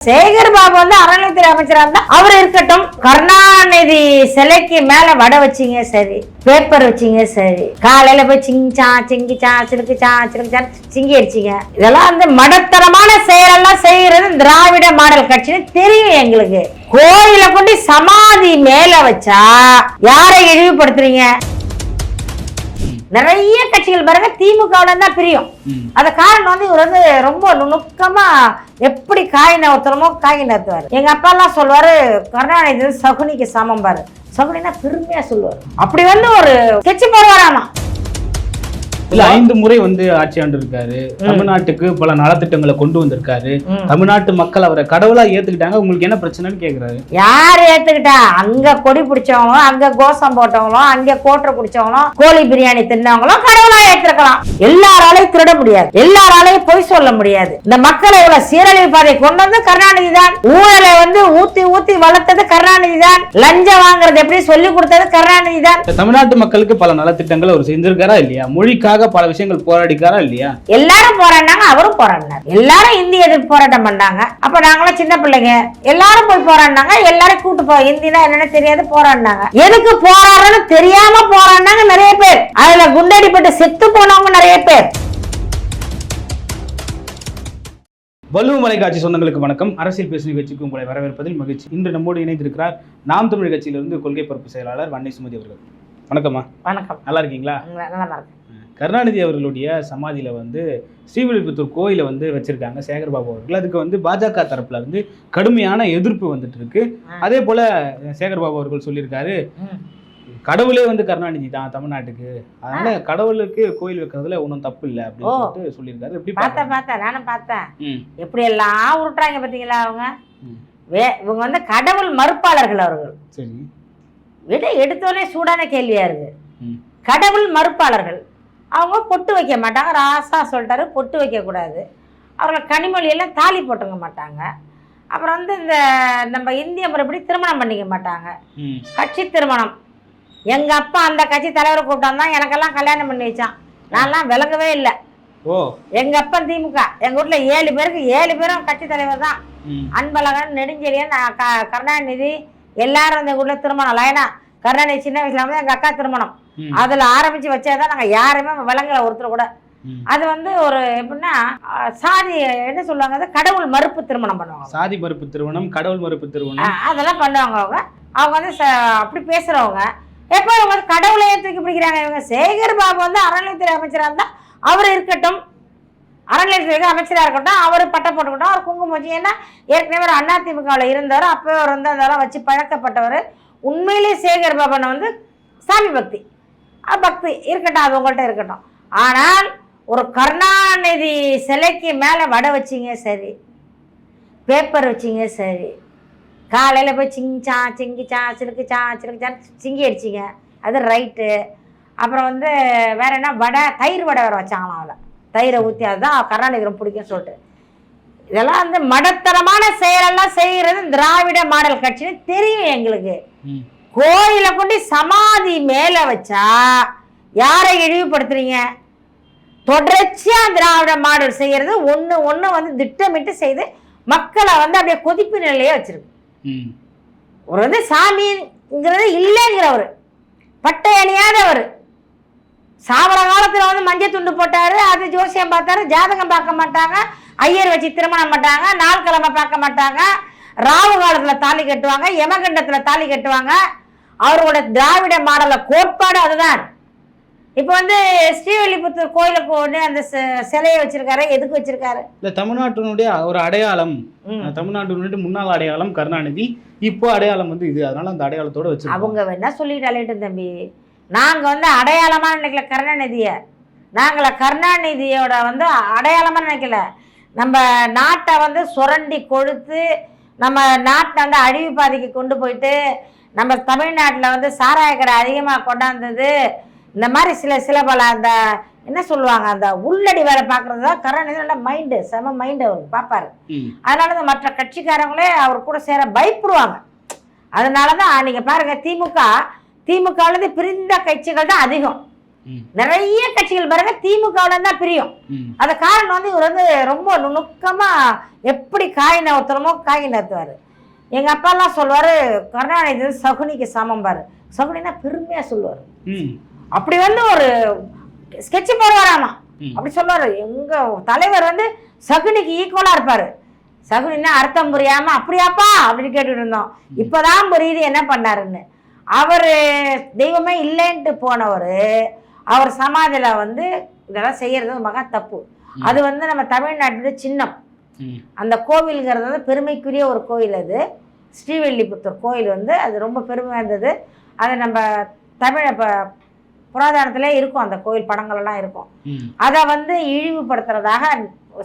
சேகர் பாபு வந்து அறநிலைத்துறை அமைச்சரா இருந்தா அவர் இருக்கட்டும். கருணாநிதி சிலைக்கு மேல வடை வச்சீங்க சரி. பேப்பர் வச்சீங்க சரி. காலையில போய் சிங்கிச்சா சிங்கிச்சா சிலுக்குச்சா சிலுக்குச்சா சிங்கி அடிச்சிங்க. இதெல்லாம் வந்து மடத்தனமான செயலெல்லாம் செய்யறது திராவிட மாடல் கட்சின்னு தெரியும் எங்களுக்கு. கோயில கொண்டு சமாதி மேல வச்சா யாரை இழிவுபடுத்துறீங்க? நிறைய கட்சிகள் பாருங்க திமுகவுல தான் பிரியும். ம். அந்த காரணம் வந்து இவர் வந்து ரொம்ப நுணுக்கமா எப்படி காய் நகர்த்தணுமோ காய் நகர்த்துவார் எங்க அப்பா எல்லாம் சொல்லுவாரு கருணாநிதி சகுனிக்கு சமம் பாரு. சகுனினா பெருமையா சொல்லுவார். அப்படி வந்து ஒரு ஸ்கெட்ச் போடுவாராமா? இல்ல ஐந்து முறை வந்து ஆட்சி ஆண்டு இருக்காரு தமிழ்நாட்டுக்கு பல நலத்திட்டங்களை கொண்டு வந்திருக்காரு. தமிழ்நாட்டு மக்கள் அவரை கடவுளா ஏத்துக்கிட்டாங்க. உங்களுக்கு என்ன பிரச்சனைன்னு கேக்குறாரு. யார் ஏத்துக்கிட்டா? அங்க கொடி பிடிச்சவங்களும் அங்க கோஷம் போட்டவங்களும் அங்க கோட்டை பிடிச்சவங்களும் கோழி பிரியாணி தின்னவங்களும் கடவுளா ஏத்திருக்கலாம். எல்லாராலையும் திருட முடியாது. எல்லாராலையும் பொய் சொல்ல முடியாது. இந்த மக்களை இவ்வளவு சீரழிவு பாதை கொண்டு வந்து கருணாநிதி தான். ஊழலை வந்து ஊத்தி ஊத்தி வளர்த்தது கருணாநிதி தான். லஞ்சம் வாங்குறது எப்படி சொல்லி கொடுத்தது கருணாநிதி தான். தமிழ்நாட்டு மக்களுக்கு பல நலத்திட்டங்கள் அவர் செஞ்சிருக்காரா இல்லையா? மொழிக்காக பல விஷயங்கள் போராடிக்காரா இல்லையா? எல்லாரும் போராடினாங்க அவரும் போராடினார். எல்லாரும் இந்தி எதிர்ப்பு போராட்டம் பண்ணாங்க. அப்ப நாங்களாம் சின்ன பிள்ளைங்க. எல்லாரும் போய் போராடினாங்க எல்லாரும் கூட்டு போ இந்தினா என்னன்னு தெரியாது போராடினாங்க. எதுக்கு போராடுறதுன்னு தெரியாம போராடினாங்க நிறைய பேர். அதுல குண்டடிப்பட்டு செத்து போனவங்க நிறைய பேர். வலு மலைக்காட்சி சொந்தங்களுக்கு வணக்கம். அரசியல் பேசும் நிகழ்ச்சிக்கு உங்களை வரவேற்பதில் மகிழ்ச்சி. இன்று நம்மோடு இணைந்திருக்கிறார் நாம் தமிழ் கட்சியிலிருந்து கொள்கை பரப்பு செயலாளர் வன்னை சுமதி அவர்கள். வணக்கம்மா. வணக்கம். நல்லா இருக்கீங்களா? நல்லா இருக்கு. கருணாநிதி அவர்களுடைய சமாதியில வந்து ஸ்ரீவில்லிபுத்தூர் கோயிலை வந்து வச்சிருக்காங்க சேகர்பாபு அவர்கள். அதுக்கு வந்து பாஜக தரப்புல இருந்து கடுமையான எதிர்ப்பு வந்துட்டு இருக்கு. அதே போல சேகர்பாபு அவர்கள் சொல்லியிருக்காரு. கடவுளே வந்து கருணாநிதி தான் தமிழ்நாட்டுக்கு. அதனால கடவுளுக்கு கோயில் வைக்கிறதுல ஒன்றும் தப்பு இல்லை அப்படின்னு. சொல்லிட்டு சொல்லியிருக்காரு. எப்படி பார்த்தேன்? பார்த்தேன் நானும் பார்த்தேன். எப்படி எல்லாம் உருட்டுறாங்க பாத்தீங்களா அவங்க. வே இவங்க வந்து கடவுள் மறுப்பாளர்கள் அவர்கள். சரி. விட எடுத்தோடனே சூடான கேள்வியா இருக்கு. கடவுள் மறுப்பாளர்கள். அவங்க பொட்டு வைக்க மாட்டாங்க. ராசா சொல்லிட்டாரு பொட்டு வைக்கக்கூடாது அவர்கள் கனிமொழியெல்லாம் தாலி போட்டுக்க மாட்டாங்க. அப்புறம் வந்து இந்த நம்ம இந்திய முறைப்படி திருமணம் பண்ணிக்க மாட்டாங்க. கட்சி திருமணம். எங்கள் அப்பா அந்த கட்சி தலைவரை கூப்பிட்டான் தான் எனக்கெல்லாம் கல்யாணம் பண்ணி வச்சான். நான்லாம் விளங்கவே இல்லை. ஓ. எங்கள் அப்பா திமுக. எங்கள் வீட்டில் ஏழு பேருக்கு ஏழு பேரும் கட்சி தலைவர் தான். அன்பழகன் நெடுஞ்செழியன் க கருணாநிதி எல்லாரும் அந்த ஊரில் திருமணம். லைனா கருணாநிதி சின்ன வயசுல வந்து எங்கள் அக்கா திருமணம். அதில் ஆரம்பித்து வச்சதான் நாங்கள் யாருமே விளங்கல ஒருத்தர் கூட. அது வந்து ஒரு எப்படின்னா சாதி என்ன சொல்லுவாங்க அது? கடவுள் மறுப்பு திருமணம் பண்ணுவாங்க. சாதி மறுப்பு திருமணம் கடவுள் மறுப்பு திருமணம். அதெல்லாம் பண்ணுவாங்க அவங்க. அவங்க வந்து அப்படி பேசுகிறவங்க எப்போ இவங்க வந்து கடவுளையே தூக்கி பிடிக்கிறாங்க? இவங்க சேகர் பாபு வந்து அறநிலையத்துறை அமைச்சராக இருந்தால் அவர் இருக்கட்டும். அறநிலையத்துறை அமைச்சராக இருக்கட்டும் அவர் பட்டம் போட்டுக்கிட்டோம் அவர் குங்குமம் வச்சு ஏன்னா ஏற்கனவே ஒரு அதிமுகவில் இருந்தவர் அப்போ அவர் வந்து அதெல்லாம் வச்சு பழக்கப்பட்டவர். உண்மையிலேயே சேகர் பாபனை வந்து சாமி பக்தி. பக்தி இருக்கட்டும் அது உங்கள்கிட்ட இருக்கட்டும். ஆனால் ஒரு கருணாநிதி சிலைக்கு மேலே வடை வச்சிங்க சரி. பேப்பர் வச்சிங்க சரி. காலையில் போய் சிங்கிச்சா சிங்கிச்சா சிலுக்குச்சா சிலுக்குச்சா சிங்கி அடிச்சிங்க. அது ரைட்டு அப்புறம் வந்து வேறு என்ன வடை தயிர் வடை வேறு வச்சாங்களாம் அதில். தயிரை ஊற்றி அதுதான் கருணாநிதி ரொம்ப பிடிக்கும்னு சொல்லிட்டு. இதெல்லாம் வந்து மடத்தனமான செயலெல்லாம் செய்கிறது திராவிட மாடல் கட்சின்னு தெரியும் எங்களுக்கு. கோயில கொண்டு சமாதி மேல வச்சா யாரை இழிவுபடுத்துறீங்க? தொடர்ச்சியா திராவிட மாடல் செய்யறது ஒண்ணு ஒண்ணு வந்து திட்டமிட்டு செய்து மக்களை வந்து அப்படியே கொதிப்பு நிலையே வச்சிருக்கு. ஒரு வந்து சாமிங்கிறது இல்லைங்கிறவர் பட்டை அணியாதவர் சாவர காலத்துல வந்து மஞ்சள் துண்டு போட்டாரு அது ஜோசியம் பார்த்தாரு ஜாதகம் பார்க்க மாட்டாங்க ஐயர் வச்சு திருமணம் மாட்டாங்க நாள் கிழமை பார்க்க மாட்டாங்க ராவு காலத்துல தாலி கட்டுவாங்க யமகண்டத்துல தாலி கட்டுவாங்க அவரோட திராவிட மாடல கோட்பாடு அதுதான். இப்போ வந்து ஸ்ரீவில்லிபுத்தூர் கோயிலுக்கு ஒன்று அந்த சிலையை வச்சிருக்காரு. எதுக்கு வச்சிருக்காரு? இல்ல தமிழ்நாட்டினுடைய ஒரு அடையாளம். தமிழ்நாட்டினுடைய முன்னாள் அடையாளம் கருணாநிதி. இப்போ அடையாளம் வந்து இது. அதனால அந்த அடையாளத்தோட வச்சிருக்கோம் அவங்க வேணா சொல்லிட்டு அலையிட்டும் தம்பி. நாங்க வந்து அடையாளமா நினைக்கல கருணாநிதிய. நாங்கள கருணாநிதியோட வந்து அடையாளமா நினைக்கல. நம்ம நாட்டை வந்து சுரண்டி கொழுத்து நம்ம நாட்டை வந்து அழிவு பாதைக்கு கொண்டு போயிட்டு நம்ம தமிழ்நாட்டில் வந்து சாராய கடை அதிகமாக கொண்டாந்தது. இந்த மாதிரி சில சில பல அந்த என்ன சொல்லுவாங்க அந்த உள்ளடி வேலை பார்க்குறது தான் கருணாநிதி நல்ல மைண்டு செம மைண்டு அவர் பார்ப்பாரு. அதனால தான் மற்ற கட்சிக்காரங்களே அவர் கூட சேர பயப்படுவாங்க. அதனால தான் நீங்கள் பாருங்க திமுக திமுகலேருந்து பிரிந்த கட்சிகள் தான் அதிகம். நிறைய கட்சிகள் பாருங்க திமுகவுல தான் பிரியும். அது காரணம் வந்து இவர் வந்து ரொம்ப நுணுக்கமா எப்படி காய் நகர்த்தணுமோ காய் நகர்த்துவாரு. எங்க அப்பாலாம் சொல்லுவாரு கருணாநிதி வந்து சகுனிக்கு சமம் பாரு. சகுனினா பெருமையா சொல்லுவாரு. அப்படி வந்து ஒரு ஸ்கெட்ச் போடுவாராமா. அப்படி சொல்லுவாரு. எங்க தலைவர் வந்து சகுனிக்கு ஈக்குவலா இருப்பாரு. சகுனின்னா அர்த்தம் புரியாம அப்படியாப்பா? அப்படின்னு கேட்டுட்டு இருந்தோம். இப்பதான் புரியுது என்ன பண்ணாருன்னு. அவர் தெய்வமே இல்லைன்ட்டு போனவர் அவர் சமாதியில வந்து இதெல்லாம் செய்யறது மகா தப்பு. அது வந்து நம்ம தமிழ்நாட்டுடைய சின்னம். அந்த கோவிலுங்கிறது வந்து பெருமைக்குரிய ஒரு கோயில் அது. ஸ்ரீவில்லிபுத்தூர் கோயில் வந்து அது ரொம்ப பெருமை இருந்தது. அதை நம்ம தமிழ் இப்போ புராதனத்திலே இருக்கும் அந்த கோயில் படங்கள் எல்லாம் இருக்கும். அதை வந்து இழிவுபடுத்துறதாக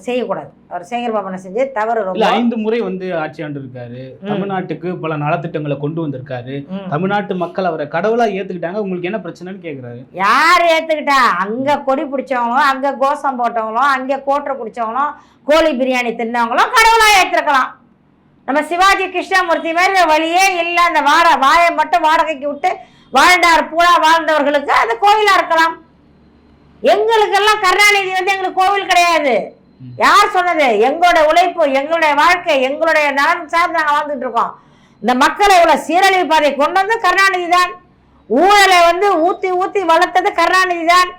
செய்யக்கூடாது. அவர் சேகர் பாபனை செஞ்சு தவறு ரொம்ப. ஐந்து முறை வந்து ஆட்சி ஆண்டு இருக்காரு தமிழ்நாட்டுக்கு பல நலத்திட்டங்களை கொண்டு வந்திருக்காரு. தமிழ்நாட்டு மக்கள் அவரை கடவுளா ஏத்துக்கிட்டாங்க. உங்களுக்கு என்ன பிரச்சனைன்னு கேக்குறாரு. யார் ஏத்துக்கிட்டா? அங்க கொடி பிடிச்சவங்களும் அங்க கோஷம் போட்டவங்களும் அங்க கோட்டை பிடிச்சவங்களும் கோழி பிரியாணி தின்னவங்களும் கடவுளா ஏத்திருக்கலாம். நம்ம சிவாஜி கிருஷ்ணமூர்த்தி மாதிரி வழியே இல்லை. அந்த வாட வாயை மட்டும் வாடகைக்கு விட்டு வாழ்ந்தார் பூரா வாழ்ந்தவர்களுக்கு அது கோவிலா இருக்கலாம். எங்களுக்கெல்லாம் கருணாநிதி வந்து எங்களுக்கு கோவில் கிடையாது. யார் சொன்னது? எங்களோட உழைப்பு எங்களுடைய வாழ்க்கை எங்களுடைய நலன் சார்ந்து நாங்கள் வாழ்ந்துட்டு இருக்கோம். இந்த மக்களை இவ்வளோ சீரழிவு பாதை கொண்டு வந்து கருணாநிதி தான். ஊழலை வந்து ஊற்றி ஊற்றி வளர்த்தது கருணாநிதி தான்.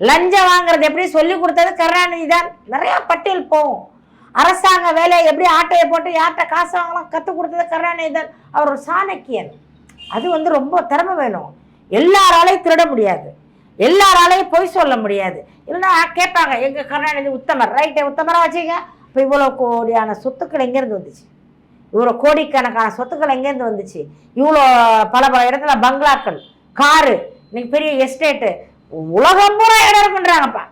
லஞ்சம் வாங்குறது எப்படி சொல்லி கொடுத்தது கருணாநிதி தான். நிறையா பட்டியல் போகும். அரசாங்க வேலையை எப்படி ஆட்டையை போட்டு யார்கிட்ட காசு வாங்கலாம் கற்றுக் கொடுத்தது கருணாநிதி தான். அவர் ஒரு சாணக்கியன். அது வந்து ரொம்ப திறமை வேணும். எல்லாராலையும் திருட முடியாது. எல்லாராலையும் பொய் சொல்ல முடியாது. இல்லைன்னா கேட்பாங்க எங்கள் கருணாநிதி உத்தமர். ரைட்டே உத்தமராக வச்சுங்க இப்போ இவ்வளோ கோடியான சொத்துக்கள் எங்கேருந்து வந்துச்சு? இவ்வளோ கோடிக்கணக்கான சொத்துக்கள் எங்கேருந்து வந்துச்சு? இவ்வளோ பல பல இடத்துல பங்களாக்கள் காரு இன்னைக்கு பெரிய எஸ்டேட்டு உலகம் பூரா இடம் இருக்குன்றாங்கப்பா.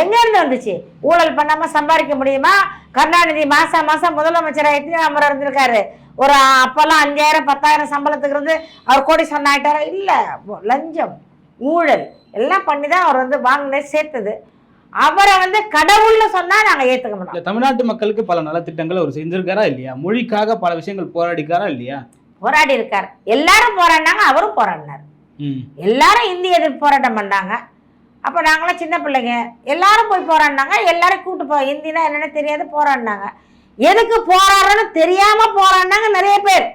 எங்கேருந்து வந்துச்சு? ஊழல் பண்ணாமல் சம்பாதிக்க முடியுமா? கருணாநிதி மாதம் மாதம் முதலமைச்சராக எத்தனை முறை இருந்திருக்காரு? ஒரு அப்போல்லாம் அஞ்சாயிரம் பத்தாயிரம் சம்பளத்துக்கு இருந்து அவர் கோடி சொன்னாயிட்டாரா இல்லை லஞ்சம். ஊழல். எல்லாம் பண்ணி தான் அவர் வந்து வாங்கினே சேர்த்தது. அவரை வந்து கடவுள்னு சொன்னால் நாங்கள் ஏற்றுக்க மாட்டோம். தமிழ்நாட்டு மக்களுக்கு பல நலத்திட்டங்கள் அவர் செஞ்சிருக்காரா இல்லையா? மொழிக்காக பல விஷயங்கள் போராடிக்காரா இல்லையா? போராடி இருக்கார். எல்லாரும் போராடினாங்க அவரும் போராடினார். எல்லாரும் இந்தி எதிர்ப்பு போராட்டம் பண்ணாங்க. அப்போ நாங்களாம் சின்ன பிள்ளைங்க. எல்லாரும் போய் போராடினாங்க. எல்லாரும் கூட்டு போ இந்தினா என்னன்னு தெரியாது போராடினாங்க. எதுக்கு போராடுறோன்னு தெரியாம போராடினாங்க நிறைய பேர்.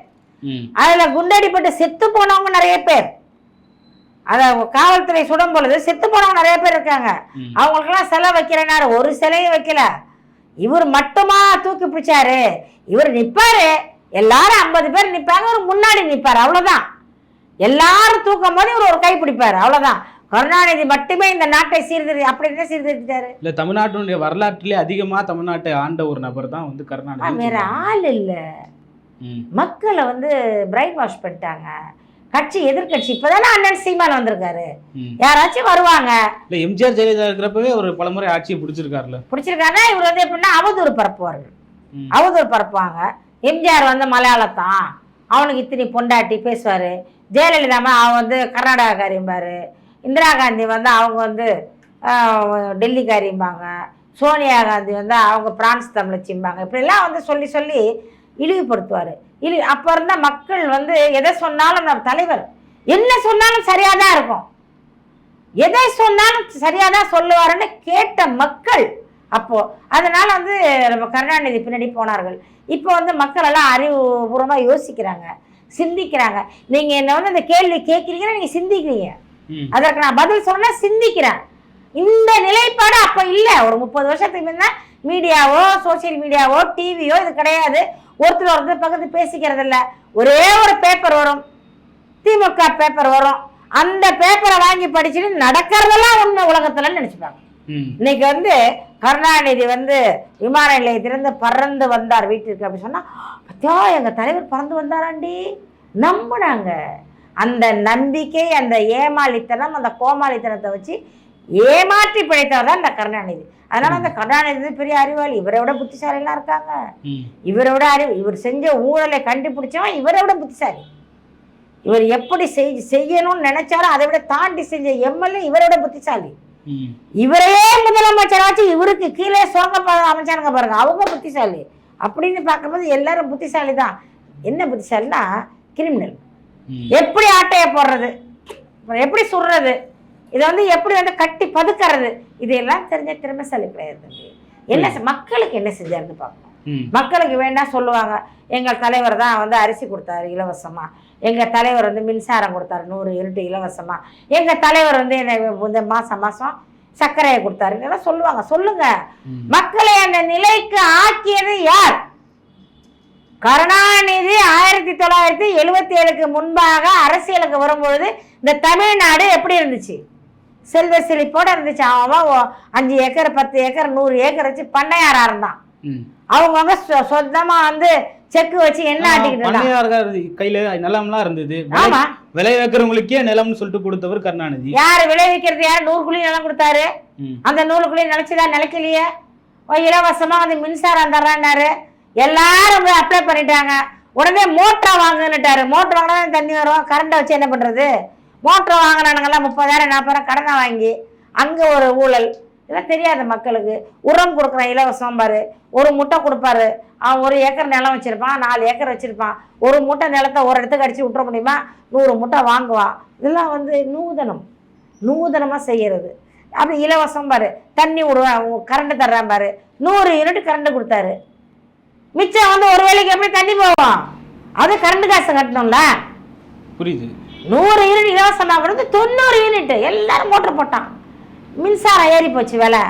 அதுல குண்டடிப்பட்டு செத்து போனவங்க நிறைய பேர். அதை காவல்துறை சுடும் பொழுது செத்து போனவங்க நிறைய பேர் இருக்காங்க. அவங்களுக்கெல்லாம் சிலை வைக்கிறேனாரு ஒரு சிலையும் வைக்கல. இவர் மட்டுமா தூக்கி பிடிச்சாரு? இவர் நிப்பாரு. எல்லாரும் ஐம்பது பேர் நிப்பாங்க. இவர் முன்னாடி நிப்பாரு. அவ்வளவுதான். எல்லாரும் தூக்கும் போது இவர் ஒரு கை பிடிப்பாரு. அவ்வளவுதான். கருணாநிதி மட்டுமே இந்த நாட்டை சீர்திரு அப்படி என்ன சீர்திருத்திட்டாரு? இல்ல தமிழ்நாட்டினுடைய வரலாற்றிலே அதிகமா தமிழ்நாட்டை ஆண்ட ஒரு நபர் தான் வந்து கருணாநிதி வேற ஆள் இல்ல. மக்களை வந்து பிரைன் வாஷ் பண்ணிட்டாங்க. கட்சி எதிர்க்கட்சி. இப்பதானே அண்ணன் சீமான் வந்திருக்காரு. யாராச்சும் வருவாங்க. இல்ல எம்ஜிஆர் ஜெயலலிதா இருக்கிறப்பவே ஒரு பலமுறை ஆட்சியை பிடிச்சிருக்காருல்ல. பிடிச்சிருக்காருன்னா இவர் வந்து எப்படின்னா அவதூறு பரப்புவார்கள். அவதூறு பரப்புவாங்க எம்ஜிஆர் வந்து மலையாளத்தான். அவனுக்கு இத்தனை பொண்டாட்டி பேசுவார். ஜெயலலிதா அவன் வந்து கர்நாடகாக்காரிம்பாரு இந்திரா காந்தி வந்து அவங்க வந்து டெல்லிக்காரிம்பாங்க சோனியா காந்தி வந்து அவங்க பிரான்ஸ் தமிழச்சிம்பாங்க. இப்படிலாம் வந்து சொல்லி சொல்லி இழிவுபடுத்துவார். இழி அப்போ இருந்த மக்கள் வந்து எதை சொன்னாலும் நம்ம தலைவர் என்ன சொன்னாலும் சரியாக தான் இருக்கும். எதை சொன்னாலும் சரியாக தான் சொல்லுவாருன்னு கேட்ட மக்கள் அப்போ அதனால வந்து நம்ம கருணாநிதி பின்னாடி போனார்கள். இப்போ வந்து மக்கள் எல்லாம் அறிவுபூர்வமாக யோசிக்கிறாங்க சிந்திக்கிறாங்க. நீங்கள் என்ன வந்து இந்த கேள்வி கேட்குறீங்கன்னா நீங்கள் சிந்திக்கிறீங்க. அதற்கு நான் பதில் சொன்னா சிந்திக்கிறேன். இந்த நிலைப்பாடு அப்போ இல்லை. ஒரு முப்பது வருஷத்துக்கு முன்ன மீடியாவோ சோஷியல் மீடியாவோ டிவியோ இது கிடையாது. ஒருத்தர் ஒருத்தர் பக்கத்து பேசிக்கிறது இல்ல ஒரே ஒரு பேப்பர் வரும். திமுக பேப்பர் வரும். அந்த பேப்பரை வாங்கி படிச்சுட்டு நடக்கிறதெல்லாம் உண்மை உலகத்துலன்னு நினச்சிப்பாங்க. இன்னைக்கு வந்து கருணாநிதி வந்து விமான நிலையத்திலிருந்து பறந்து வந்தார் வீட்டிற்கு அப்படின்னு சொன்னா பத்தியா எங்க தலைவர் பறந்து வந்தாராண்டி? நம்பினாங்க. அந்த நம்பிக்கை அந்த ஏமாளித்தனம் அந்த கோமாளித்தனத்தை வச்சு ஏமாற்றி பிழைத்தவர் தான் இந்த கருணாநிதி. அதனால அந்த கருணாநிதி பெரிய அறிவாளி. இவரை விட புத்திசாலிலாம் இருக்காங்க. இவரை விட அறிவு இவர் செஞ்ச ஊழலை கண்டுபிடிச்சவன் இவரை விட புத்திசாலி. இவர் எப்படி செய் செய்யணும்னு நினைச்சாலும் அதை விட தாண்டி செஞ்ச எம்எல்ஏ இவரை விட புத்திசாலி. இவரையே முதலமைச்சர் வச்சு இவருக்கு கீழே சுரங்க அமைச்சானுங்க பாருங்க. அவங்க புத்திசாலி. அப்படின்னு பார்க்கும்போது எல்லாரும் புத்திசாலி தான். என்ன புத்திசாலினா கிரிமினல். எப்படி ஆட்டைய போடுறது? எப்படி சுடுறது? இதை வந்து எப்படி வந்து கட்டி பதுக்கிறது? இதெல்லாம் தெரிஞ்ச திறமைசாலி கிடையாது தம்பி என்ன மக்களுக்கு என்ன செஞ்சாருன்னு பார்க்கணும் ம். மக்களுக்கு வேணா சொல்லுவாங்க. எங்கள் தலைவர் தான் வந்து அரிசி கொடுத்தாரு இலவசமா. எங்கள் தலைவர் வந்து மின்சாரம் கொடுத்தாரு நூறு யூனிட் இலவசமா. எங்கள் தலைவர் வந்து என்னை இந்த மாதம் மாதம் சர்க்கரையை கொடுத்தாரு. இதெல்லாம் சொல்லுவாங்க. சொல்லுங்க. மக்களை அந்த நிலைக்கு ஆக்கியது யார்? கருணாநிதி ஆயிரத்தி தொள்ளாயிரத்தி எழுபத்தி ஏழுக்கு முன்பாக அரசியலுக்கு வரும்பொழுது இந்த தமிழ்நாடு எப்படி இருந்துச்சு? செல்வ செழிப்போட இருந்துச்சு. அவன் அஞ்சு ஏக்கர் பத்து ஏக்கர் நூறு ஏக்கர் வச்சு பண்ணையாரா இருந்தான். அவங்கவுங்க சொந்தமா வந்து செக்கு வச்சு என்ன ஆட்டிக்கிட்டு கையில நிலம்லாம் இருந்தது. ஆமா. விளை வைக்கிறவங்களுக்கே நிலம்னு சொல்லிட்டு கொடுத்தவர் கருணாநிதி. யாரு விளைவிக்கிறது யார்? நூறு குழி நிலம் கொடுத்தாரு. அந்த நூறு குழி நினைச்சுதா நிலைக்கலையே இலவசமா வந்து மின்சாரம் தர்றான்னாரு. எல்லாரும் அப்ளை பண்ணிட்டாங்க. உடனே மோட்டரை வாங்குன்னுட்டாரு மோட்டர் வாங்கினா தண்ணி வரும். கரண்டை வச்சு என்ன பண்றது? மோட்டர் வாங்கினானுங்கெல்லாம் முப்பதாயிரம் நாற்பதாயிரம் கடனை வாங்கி அங்கே ஒரு ஊழல். இதெல்லாம் தெரியாது மக்களுக்கு. உரம் கொடுக்குறேன் இலவசம் பாரு. ஒரு முட்டை கொடுப்பாரு. அவன் ஒரு ஏக்கர் நிலம் வச்சுருப்பான் நாலு ஏக்கர் வச்சுருப்பான். ஒரு முட்டை நிலத்தை ஒரு இடத்துக்கு அடித்து விட்டுற முடியுமா? நூறு முட்டை வாங்குவான் இதெல்லாம் வந்து நூதனம். நூதனமாக செய்கிறது அப்படி இலவசம் பாரு. தண்ணி விடுவேன் கரண்ட் தர்றான் பாரு. நூறு யூனிட் கரண்ட் கொடுத்தாரு. மிச்சம் வந்து ஒரு வேளைக்கு எப்படி தண்ணி போவோம் அது கரண்ட் காசு கட்டணும்ல. புரியுது. நூறு யூனிட் இலவசமாக கொடுத்து தொண்ணூறு யூனிட். எல்லாரும் மோட்டர் போட்டான். மின்சாரம் ஏறி போச்சு விலை.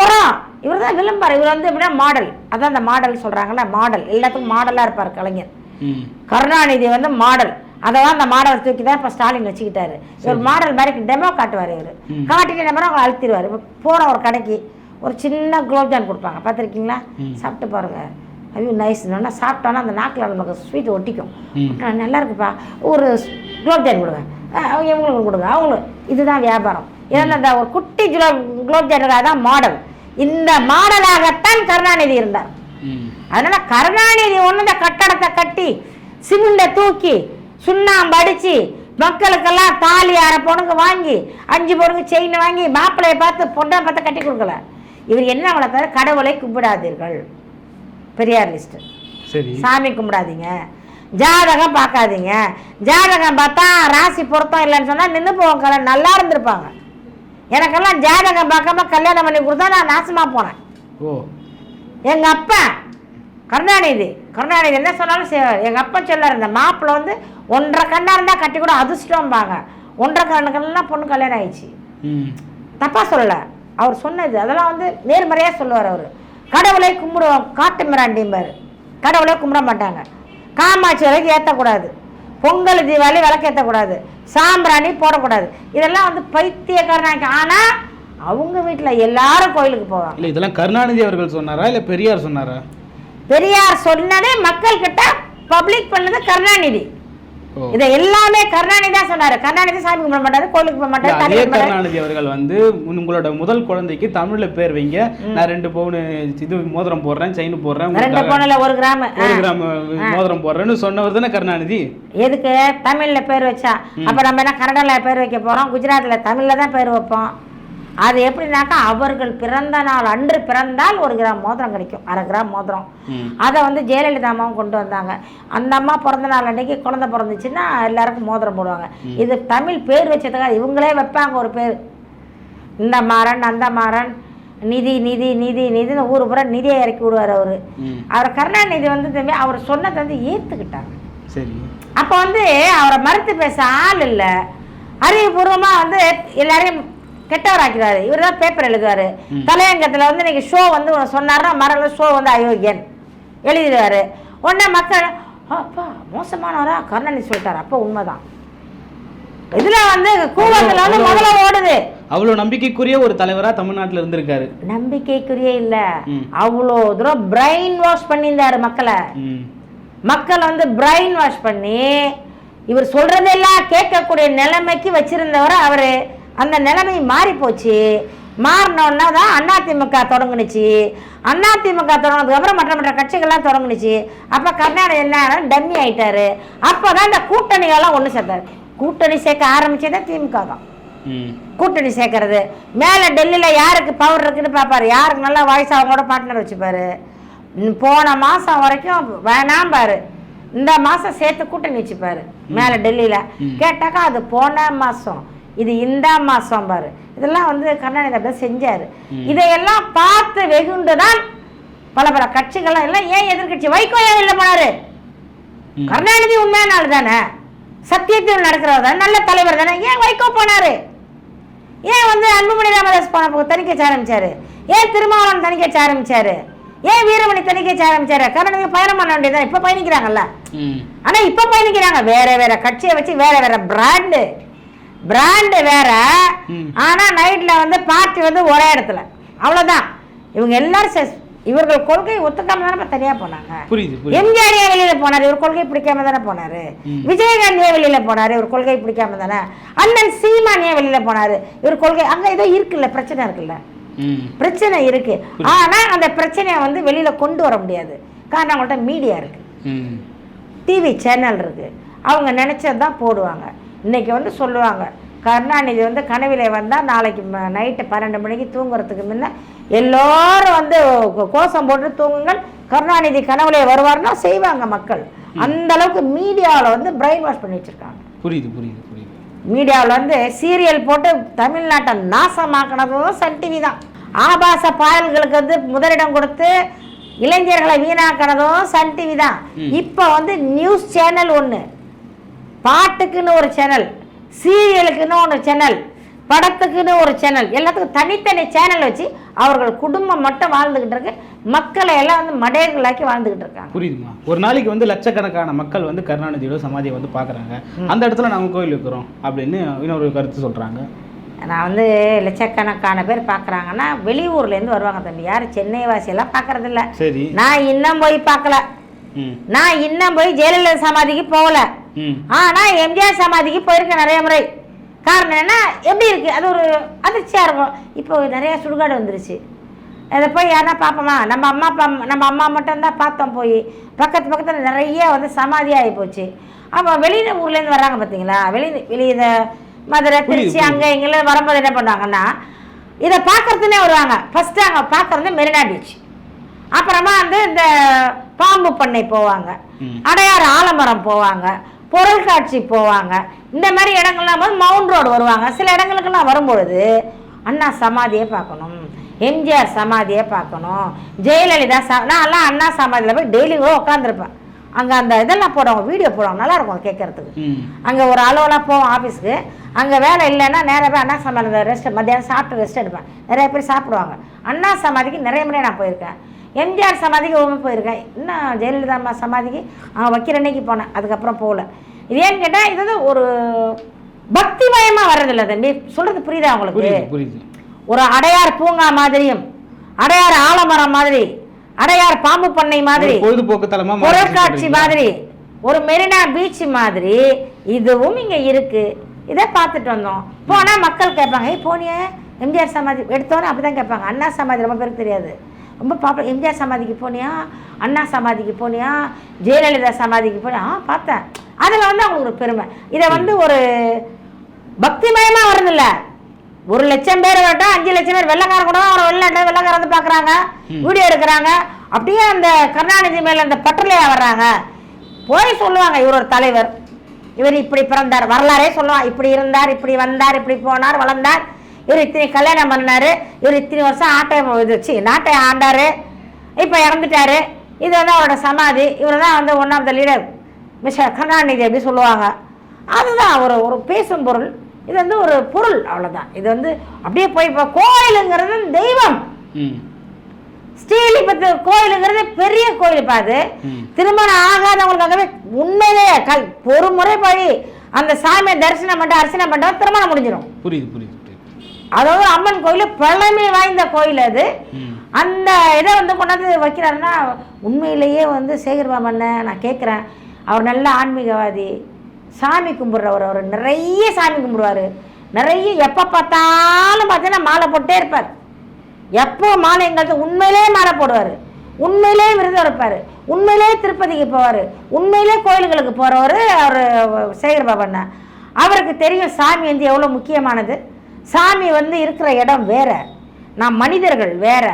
உரம். இவர் தான் விளம்பரம். இவர் வந்து எப்படின்னா மாடல் அதான் அந்த மாடல் சொல்கிறாங்கல்ல மாடல் எல்லாத்துக்கும் மாடலாக இருப்பார் கலைஞர். கருணாநிதி வந்து மாடல் அதை தான் அந்த மாடலை தூக்கி தான் இப்போ ஸ்டாலின் வச்சுக்கிட்டாரு. இவர் மாடல் மாதிரி டெமோ காட்டுவார் இவர். காட்டிட்டு நம்ம அவங்க அழுத்திடுவார். இப்போ போன ஒரு கடைக்கு ஒரு சின்ன குலோப்ஜான் கொடுப்பாங்க. பார்த்துருக்கீங்களா. சாப்பிட்டு பாருங்க. ஐயோ நைஸ் நல்லா சாப்பிட்டோன்னா அந்த நாக்கில் நமக்கு ஸ்வீட் ஒட்டிக்கும். நல்லா இருக்குப்பா. ஒரு குலோப்ஜான் கொடுங்க. ஆ, அவங்க இவங்களுக்கு கொடுங்க. அவங்களுக்கு இதுதான் வியாபாரம். ஏன்னா அந்த ஒரு குட்டி குலோ குலோப்ஜானுக்காக தான் மாடல். இந்த மாடலாகத்தான் கருணாநிதி இருந்தார். அதனால கருணாநிதி ஒண்ணு இந்த கட்டடத்தை கட்டி சிமெண்ட தூக்கி சுண்ணாம்பு அடிச்சு மக்களுக்கெல்லாம் தாலி அரை பொண்ணுங்க வாங்கி அஞ்சு பொண்ணுங்க செயின் வாங்கி மாப்பிள்ளைய பார்த்து பொண்ணை பார்த்து கட்டி கொடுக்கல. இவர் என்ன வளர்த்தாரு? கடவுளை கும்பிடாதீர்கள். பெரியார் லிஸ்ட் சாமி கும்பிடாதீங்க. ஜாதகம் பார்க்காதீங்க. ஜாதகம் பார்த்தா ராசி பொருத்தம் இல்லைன்னு சொன்னா நின்று போவோம் கல்யாணம் நல்லா இருந்திருப்பாங்க. எனக்கெல்லாம் ஜாதகம் பார்க்காம கல்யாணம் பண்ணி கொடுத்தா நான் நாசமா போனேன். ஓ. எங்க அப்பா கருணாநிதி கருணாநிதி என்ன சொன்னாலும் செய்வார். எங்க அப்பா சொல்லார் இந்த மாப்பிள்ளை வந்து ஒன்றரை கண்ணா இருந்தா கட்டி கூட அதிர்ஷ்டம்பாங்க ஒன்றரை கண்ணுக்கெல்லாம் பொண்ணு கல்யாணம் ஆயிடுச்சு. ம். தப்பா சொல்லல. அவர் சொன்னது அதெல்லாம் வந்து நேர்மறையா சொல்லுவார் அவர். கடவுளை கும்பிடுவோம் காட்டு மிராண்டிம்பார். கடவுளை கும்பிட மாட்டாங்க. காமாட்சி விளக்கு ஏற்றக்கூடாது பொங்கல் தீபாவளி விளக்கு ஏற்றக்கூடாது சாம்பிராணி போடக்கூடாது. இதெல்லாம் வந்து பைத்தியக்காரனாக்கி. ஆனால் அவங்க வீட்டில் எல்லாரும் கோயிலுக்கு போவாங்க. இல்ல இதெல்லாம் கருணாநிதி அவர்கள் சொன்னாரா? இல்ல பெரியார் சொன்னாரா? பெரியார் சொன்னதே மக்கள் கிட்ட பப்ளிக் பண்ணது கருணாநிதி. இதை எல்லாமே கருணாநிதி தான் சொன்னாரு. கருணாநிதி சாமி கும்பிட மாட்டாரு கோயிலுக்கு போக மாட்டாரு அதே. கருணாநிதி அவர்கள் வந்து உங்களோட முதல் குழந்தைக்கு தமிழ்ல பேர் வைங்க. நான் ரெண்டு பவுன் இது மோதிரம் போடுறேன் செயின் போடுறேன் ரெண்டு போனல ஒரு கிராம். ஒரு கிராம் மோதிரம் போடுறேன்னு சொன்னவர் தானே கருணாநிதி? எதுக்கு? தமிழ்ல பேர் வச்சா. அப்ப நம்ம என்ன கன்னடால பேர் வைக்க போறோம் குஜராத்ல தமிழ்ல தான் பேர் வைப்போம். அது எப்படின்னாக்கா அவர்கள் பிறந்த நாள் அன்று பிறந்தால் ஒரு கிராம் மோதிரம் கிடைக்கும். அரை கிராம் மோதிரம். அதை வந்து ஜெயலலிதா அம்மாவும் கொண்டு வந்தாங்க. அந்த அம்மா பிறந்த நாள் அன்னைக்கு குழந்தை பிறந்துச்சுன்னா எல்லாருக்கும் மோதிரம் போடுவாங்க. இது தமிழ் பேர் வச்சதுக்காக இவங்களே வைப்பாங்க ஒரு பேர். இந்த மாறன் அந்த மாறன் நிதி நிதி நிதி நிதின்னு ஊர் பூரா நிதியை இறக்கி விடுவார் அவர். அவர் கருணாநிதி வந்து தம்பி அவர் சொன்னதை வந்து ஏற்றுக்கிட்டாங்க சரி. அப்போ வந்து அவரை மறுத்து பேச ஆள் இல்லை. அறிவுபூர்வமாக வந்து எல்லாரையும் கெட்டவராக்கிறாரு. இவர் தான் பேப்பர் எழுதுவார் தலையங்கத்தில் வந்து இன்னைக்கு ஷோ வந்து சொன்னார்னா மறுநாள் ஷோ வந்து அயோக்கியன் எழுதிடுவார். உடனே மக்கள் "ஆ, அப்பா மோசமானவரா? கருணாநிதி சொல்லிட்டார். அப்போ உண்மைதான். இதுல வந்து கூவத்தில் வந்து முதல்ல ஓடுது. அவ்வளவு நம்பிக்கைக்குரிய ஒரு தலைவரா தமிழ்நாட்டுல இருந்திருக்காரு. நம்பிக்கைக்குரிய இல்ல. அவ்வளோ தூரம் பிரைன் வாஷ் பண்ணியிருந்தாரு மக்களை. மக்கள் வந்து பிரைன் வாஷ் பண்ணி இவர் சொல்றதெல்லாம் கேட்கக்கூடிய நிலைமைக்கு வச்சிருந்தவர் அவரு. அந்த நிலைமை மாறி போச்சு மாறினோன்னா தான் அதிமுக தொடங்குனுச்சு. அதிமுக தொடங்கினதுக்கு அப்புறம் மற்ற மற்ற கட்சிகள்லாம் தொடங்குனுச்சு. அப்போ கர்நாடகா என்ன டம்மி ஆயிட்டாரு. அப்போ தான் இந்த கூட்டணிகள்லாம் ஒன்று சேர்த்தாரு. கூட்டணி சேர்க்க ஆரம்பிச்சதே திமுக தான். கூட்டணி சேர்க்கறது. மேலே டெல்லியில் யாருக்கு பவர் இருக்குன்னு பார்ப்பாரு யாருக்கு நல்லா வாய்ஸ் அவங்களோட பார்ட்னர் வச்சுப்பாரு. போன மாதம் வரைக்கும் வேணாம் பாரு. இந்த மாதம் சேர்த்து கூட்டணி வச்சுப்பாரு. மேலே டெல்லியில். கேட்டாக்கா அது போன மாதம் இது இந்த மாசம் பாரு இதெல்லாம் வந்து கருணாநிதி அப்படிதான் செஞ்சாரு. இதையெல்லாம் பார்த்து வெகுண்டு தான் பல பல கட்சிகள் எல்லாம் ஏன் எதிர்க்கட்சி? வைகோ ஏன் வெளில போனாரு. கருணாநிதி உண்மையான ஆள் தானே? சத்தியத்தில் நடக்கிறவர் தானே? நல்ல தலைவர் தானே? ஏன் வைகோ போனாரு? ஏன் வந்து அன்புமணி ராமதாஸ் போன தணிக்கை வச்சு ஆரம்பிச்சாரு? ஏன் திருமாவளவன் தணிக்கை வச்சு ஆரம்பிச்சாரு? ஏன் வீரமணி தணிக்கை வச்சு ஆரம்பிச்சாரு? கருணாநிதி பயணம் பண்ண வேண்டியதான் இப்ப பயணிக்கிறாங்கல்ல. ஆனா இப்ப பயணிக்கிறாங்க. வேற வேற கட்சியை வச்சு வேற வேற பிராண்டு பிராண்டு வேற. ம். ஆனா நைட்ல வந்து பார்ட்டி வந்து ஒரே இடத்துல. அவ்வளவுதான். இவங்க எல்லாரும் இவர்கள் கொள்கை ஒத்துக்காம தானே தனியா போனாங்க. எம்ஜிஆர் வெளியில போனாரு இவர் கொள்கை பிடிக்காம தானே போனாரு. ம். விஜயகாந்த் ஏன் வெளியில போனாரு இவர் கொள்கை பிடிக்காம தானே. அண்ணன் சீமான் ஏன் வெளியில போனாரு இவர் கொள்கை அங்க ஏதோ இருக்குல்ல பிரச்சனை இருக்குல்ல. பிரச்சனை இருக்கு. ஆனா அந்த பிரச்சனையை வந்து வெளியில கொண்டு வர முடியாது. காரணம் அவங்கள்ட்ட மீடியா இருக்கு. டிவி சேனல் இருக்கு. அவங்க நினைச்சது தான் போடுவாங்க. இன்னைக்கு வந்து சொல்லுவாங்க கருணாநிதி வந்து கனவிலே வந்தால் நாளைக்கு நைட்டு பன்னெண்டு மணிக்கு தூங்குறதுக்கு முன்ன எல்லோரும் வந்து கோஷம் போட்டு தூங்குங்கள். கருணாநிதி கனவுலே வருவார்னா செய்வாங்க மக்கள். அந்த அளவுக்கு மீடியாவில் வந்து பிரெயின் வாஷ் பண்ணி வச்சிருக்காங்க. புரியுது புரியுது புரியுது. மீடியாவில் வந்து சீரியல் போட்டு தமிழ்நாட்டை நாசமாக்கினதும் சன் டிவி தான். ஆபாச பாடல்களுக்கு வந்து முதலிடம் கொடுத்து இளைஞர்களை வீணாக்கினதும் சன் டிவி தான். இப்போ வந்து நியூஸ் சேனல் ஒன்று பாட்டுக்குன்னு ஒரு சேனல் சீரியலுக்குன்னு ஒரு சேனல் படத்துக்குன்னு ஒரு சேனல் எல்லாத்துக்கும் தனித்தனி சேனல் வச்சு அவர்கள் குடும்பம் மட்டும் வாழ்ந்துக்கிட்டு இருக்கு. மக்களை எல்லாம் வந்து மடையர்களாக்கி வாழ்ந்துக்கிட்டு இருக்காங்க. புரியுதுமா? ஒரு நாளைக்கு வந்து லட்சக்கணக்கான மக்கள் வந்து கருணாநிதியோட சமாதியை வந்து பார்க்குறாங்க. அந்த இடத்துல நாங்கள் கோயில் வைக்கிறோம் அப்படின்னு இன்னொரு கருத்து சொல்கிறாங்க நான் வந்து லட்சக்கணக்கான பேர் பார்க்குறாங்கன்னா வெளியூர்லேருந்து வருவாங்க தம்பி. யார்? சென்னை வாசியெல்லாம் பார்க்கறதில்ல. சரி. நான் இன்னும் போய் பார்க்கல. நான் இன்னும் போய் ஜெயலலிதா சமாதிக்கு போகல. ம். ஆனால் எம்ஜிஆர் சமாதிக்கு போயிருக்கேன் நிறைய முறை. காரணம் என்ன எப்படி இருக்குது அது ஒரு அதிர்ச்சியாக இருக்கும். இப்போ நிறைய சுடுகாடு வந்துருச்சு. அதை போய் யாரா பார்ப்போமா? நம்ம அம்மா அப்பா நம்ம அம்மா மட்டும்தான் பார்த்தோம் போய். பக்கத்து பக்கத்தில் நிறைய வந்து சமாதி ஆகி போச்சு. அப்போ வெளியில ஊர்லேருந்து வர்றாங்க பார்த்தீங்களா? வெளி வெளியில மதுரை புரியுது, திருச்சி. அங்கே இங்கெல்லாம் வரும்போது என்ன பண்ணுவாங்கன்னா இதை பார்க்கறதுனே வருவாங்க. ஃபஸ்ட்டு அங்கே பார்க்கறது மெரினா பீச் அப்புறமா வந்து இந்த பாம்பு பண்ணை போவாங்க. அடையாறு ஆலமரம் போவாங்க. பொருள் காட்சி போவாங்க. இந்த மாதிரி இடங்கள்லாம் போது மவுண்ட் ரோடு வருவாங்க. சில இடங்களுக்கெல்லாம் வரும்பொழுது அண்ணா சமாதியை பார்க்கணும். எம்ஜிஆர் சமாதியை பார்க்கணும். ஜெயலலிதா ச நான்லாம் அண்ணா சமாதியில் போய் டெய்லி கூட உட்காந்துருப்பேன் அங்கே அந்த இதெல்லாம் போடுவாங்க வீடியோ போடுவாங்க. நல்லா இருக்கும் கேட்கறதுக்கு அங்கே ஒரு அளவெல்லாம் போவோம் ஆஃபீஸ்க்கு அங்கே வேலை இல்லைன்னா நேராக போய் அண்ணா சமாதியில் ரெஸ்ட் மத்தியானம் சாப்பிட்டு ரெஸ்ட் எடுப்பேன். நிறைய பேர் சாப்பிடுவாங்க. அண்ணா சமாதிக்கு நிறைய முறை நான் போயிருக்கேன். எம்ஜிஆர் சமாதிக்கு முறை போயிருக்கேன். இன்னும் ஜெயலலிதா அம்மா சமாதிக்கு அவன் வைக்கிற அன்னைக்கு போனேன். அதுக்கப்புறம் போகல. இது ஏன்னு கேட்டால் இது வந்து ஒரு பக்திமயமாக வர்றதில்ல தம்பி. சொல்கிறது புரியுதா உங்களுக்கு? புரியுது ஒரு அடையார் பூங்கா மாதிரியும் அடையார் ஆலமரம் மாதிரி அடையார் பாம்பு பண்ணை மாதிரி பொழுதுபோக்கு பொருட்காட்சி? மாதிரி ஒரு மெரினா பீச் மாதிரி இதுவும் இங்க இருக்கு. இதை பார்த்துட்டு வந்தோம். போனா மக்கள் கேட்பாங்க ஏய் போனியே. எம்ஜிஆர் சமாதி எடுத்தோன்னே அப்படிதான் கேட்பாங்க. அண்ணா சமாதி ரொம்ப பேருக்கு தெரியாது. ரொம்ப பாப்பா எம்ஜிஆர் சமாதிக்கு போனியா? அண்ணா சமாதிக்கு போனியா? ஜெயலலிதா சமாதிக்கு போனியா? ஆ பார்த்தேன். அதில் வந்து அவங்களுக்கு ஒரு பெருமை. இதை வந்து ஒரு பக்திமயமா வருதில்ல. ஒரு லட்சம் பேர் வரட்டும் அஞ்சு லட்சம் பேர் வெள்ளக்காரன் கூட அவரை வெளிநாட்டு வெள்ளக்காரன் வந்து பார்க்குறாங்க. வீடியோ எடுக்கிறாங்க. அப்படியே அந்த கருணாநிதி மேல அந்த பட்டலையா வர்றாங்க. போய் சொல்லுவாங்க இவர் ஒரு தலைவர். இவர் இப்படி பிறந்தார். வரலாறே சொல்லுவான். இப்படி இருந்தார் இப்படி வந்தார் இப்படி போனார் வளர்ந்தார். இவர் இத்தனை கல்யாணம் பண்ணாரு இவர் இத்தனை வருஷம் ஆட்டை இது சி, நாட்டை ஆண்டாரு இப்போ இறந்துட்டாரு. இது வந்து அவரோட சமாதி. இவர் தான் வந்து one of the leader mister Karunanidhi அப்படி சொல்லுவாங்க. அதுதான் ஒரு ஒரு பேசும் பொருள். இது வந்து ஒரு பொருள் அவ்வளவுதான். இது வந்து அப்படியே போய் இப்போ கோயிலுங்கிறது தெய்வம். ஸ்ரீலிபத்து கோயிலுங்கிறது பெரிய கோயில் பாது. திருமணம் ஆகாதவங்களுக்காகவே உண்மையிலேயே கல் ஒரு முறை போய் அந்த சாமியை தரிசனம் பண்ணிட்டு அர்ச்சனை பண்ணிட்டு திருமணம் முடிஞ்சிடும் புரியுது புரியுது. அதாவது அம்மன் கோயில் பழமை வாய்ந்த கோயில் அது. அந்த இதை வந்து கொண்டாந்து வைக்கிறாருன்னா உண்மையிலேயே வந்து சேகர் பாபண்ண நான் கேட்குறேன் அவர் நல்ல ஆன்மீகவாதி. சாமி கும்பிட்றவர் அவர். நிறைய சாமி கும்பிடுவார். நிறைய எப்போ பார்த்தாலும் பார்த்தீங்கன்னா மாலை போட்டே இருப்பார். எப்போ மாலை எங்களுக்கு உண்மையிலே மாலை போடுவார். உண்மையிலே விருதம் இருப்பார். உண்மையிலே திருப்பதிக்கு போவார். உண்மையிலே கோயில்களுக்கு போகிறவர் அவர் சேகர் பாபண்ணா அவருக்கு தெரியும் சாமி வந்து எவ்வளோ முக்கியமானது. சாமி வந்து இருக்கிற இடம் வேற. நான் மனிதர்கள் வேற.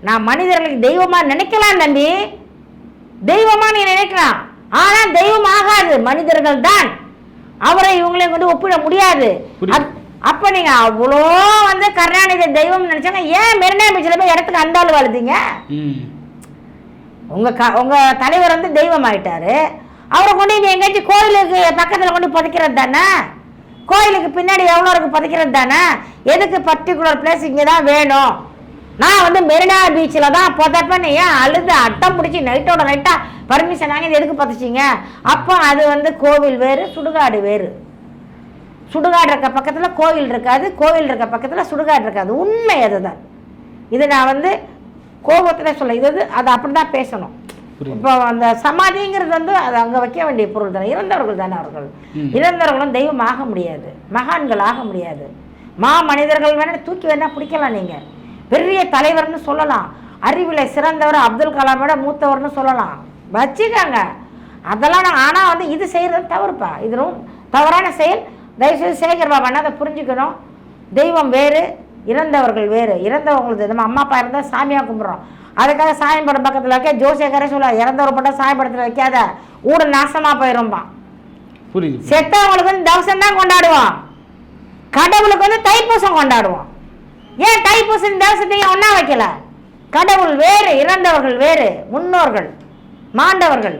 நான் மனிதர்களுக்கு தெய்வமா நினைக்கலாம் தம்பி. தெய்வமா நீ நினைக்கலாம். ஆனா தெய்வம் ஆகாது. மனிதர்கள் தான். அவரை இவங்களையும் கொண்டு ஒப்பிட முடியாது. அப்போ நீங்கள் அவ்வளோ வந்து கருணாநிதி தெய்வம் நினச்சாங்க. ஏன் மெரினா பீச்சில் போய் இடத்துக்கு அந்த ஆள் வாழ்ந்தீங்க? ம். உங்கள் க உங்கள் தலைவர் வந்து தெய்வம் ஆயிட்டாரு. அவரை கொண்டு எங்கேயாச்சும் கோயிலுக்கு பக்கத்தில் கொண்டு புதைக்கிறது தானே? கோயிலுக்கு பின்னாடி எவ்வளோ இருக்கு பதிக்கிறது தானே? எதுக்கு பர்டிகுலர் பிளேஸ் இங்கே தான் வேணும்? நான் வந்து மெரினா பீச்சில் தான் புதைப்பேன்னு ஏன் அழுது? அட்டம் பிடிச்சி நைட்டோட நைட்டாக பர்மிஷன் வாங்கி இது எதுக்கு புதைச்சிங்க? அப்போ அது வந்து கோவில் வேறு சுடுகாடு வேறு. சுடுகாடு இருக்க பக்கத்தில் கோவில் இருக்காது கோவில் இருக்க பக்கத்தில் சுடுகாடு இருக்காது. உண்மை அதுதான். இது நான் வந்து கோபத்தில் சொல்ல இது அது அப்படி தான் பேசணும். இப்போ அந்த சமாதிங்கிறது வந்து அது அங்கே வைக்க வேண்டிய பொருள் தானே. இறந்தவர்கள் தானே அவர்கள். இறந்தவர்களும் தெய்வம் ஆக முடியாது. மகான்கள் ஆக முடியாது. மா மனிதர்கள் வேணா தூக்கி வேணா பிடிக்கலாம் நீங்கள் பெரிய தலைவர்னு சொல்லலாம். அறிவில் சிறந்தவர் அப்துல் கலாமோட மூத்தவர்னு சொல்லலாம். வச்சுக்கோங்க. அதெல்லாம் நான் ஆனால் வந்து இது செய்கிறது தவறுப்பா. இது ரொம்ப தவறான செயல். தயவுசெய்து சேகர் பாபா அதை புரிஞ்சுக்கணும். தெய்வம் வேறு இறந்தவர்கள் வேறு. இறந்தவங்களுக்கு நம்ம அம்மா அப்பா இருந்தால் சாமியாக கும்பிட்றோம். அதுக்காக சாமி படம் பக்கத்தில் வைக்க ஜோசியக்காரே சொல்ல இறந்தவர் படம் சாமி படத்தில் வைக்காத ஊடு நாசமாக போயிரும்பா. புரியுது செத்தவங்களுக்கு வந்து தவசம் தான் கொண்டாடுவோம் கடவுளுக்கு வந்து தைப்பூசம் கொண்டாடுவோம் ஏன் தைப்பூசம் தவசத்தையும் ஒன்றா வைக்கல? கடவுள் வேறு இறந்தவர்கள் வேறு முன்னோர்கள் மாண்டவர்கள்.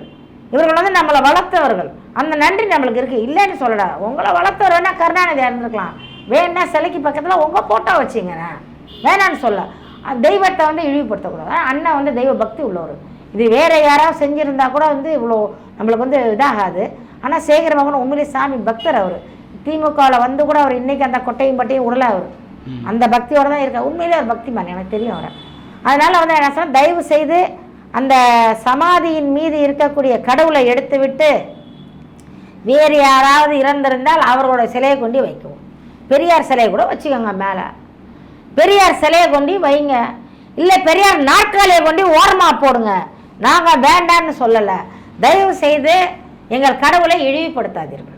இவர்கள் வந்து நம்மளை வளர்த்தவர்கள். அந்த நன்றி நம்மளுக்கு இருக்கு. இல்லைன்னு சொல்லடா உங்களை வளர்த்தவர் வேணா கருணாநிதியாக இருந்திருக்கலாம் வேணா சிலைக்கு பக்கத்தில் உங்கள் ஃபோட்டோ வச்சிங்கண்ணே. வேணான்னு சொல்ல தெய்வத்தை வந்து இழிவுபடுத்தக்கூடாது. அண்ணன் வந்து தெய்வ பக்தி உள்ளவர். இது வேற யாராவது செஞ்சிருந்தா கூட வந்து இவ்வளோ நம்மளுக்கு வந்து இதாகாது. ஆனால் சேகர் மகன் உண்மையிலே சாமி பக்தர் அவர். திமுகவில் வந்து கூட அவர் இன்னைக்கு அந்த கொட்டையும் பட்டையும் உடல அவர். அந்த பக்தியோட தான் இருக்க உண்மையிலே அவர் பக்திமான் எனக்கு தெரியும் அவரை. அதனால வந்து என்ன சொன்ன தயவு செய்து அந்த சமாதியின் மீது இருக்கக்கூடிய கடவுளை எடுத்து விட்டு வேறு யாராவது இறந்திருந்தால் அவர்களோட சிலையை கொண்டு வைக்கவும். பெரியார் சிலையை கூட வச்சுக்கோங்க மேலே. பெரியார் சிலையை கொண்டு வைங்க. இல்லை பெரியார் நாற்காலியை கொண்டு ஓரமாக போடுங்க. நாங்கள் வேண்டான்னு சொல்லலை. தயவு செய்து எங்கள் கடவுளை இழிவுபடுத்தாதீர்கள்.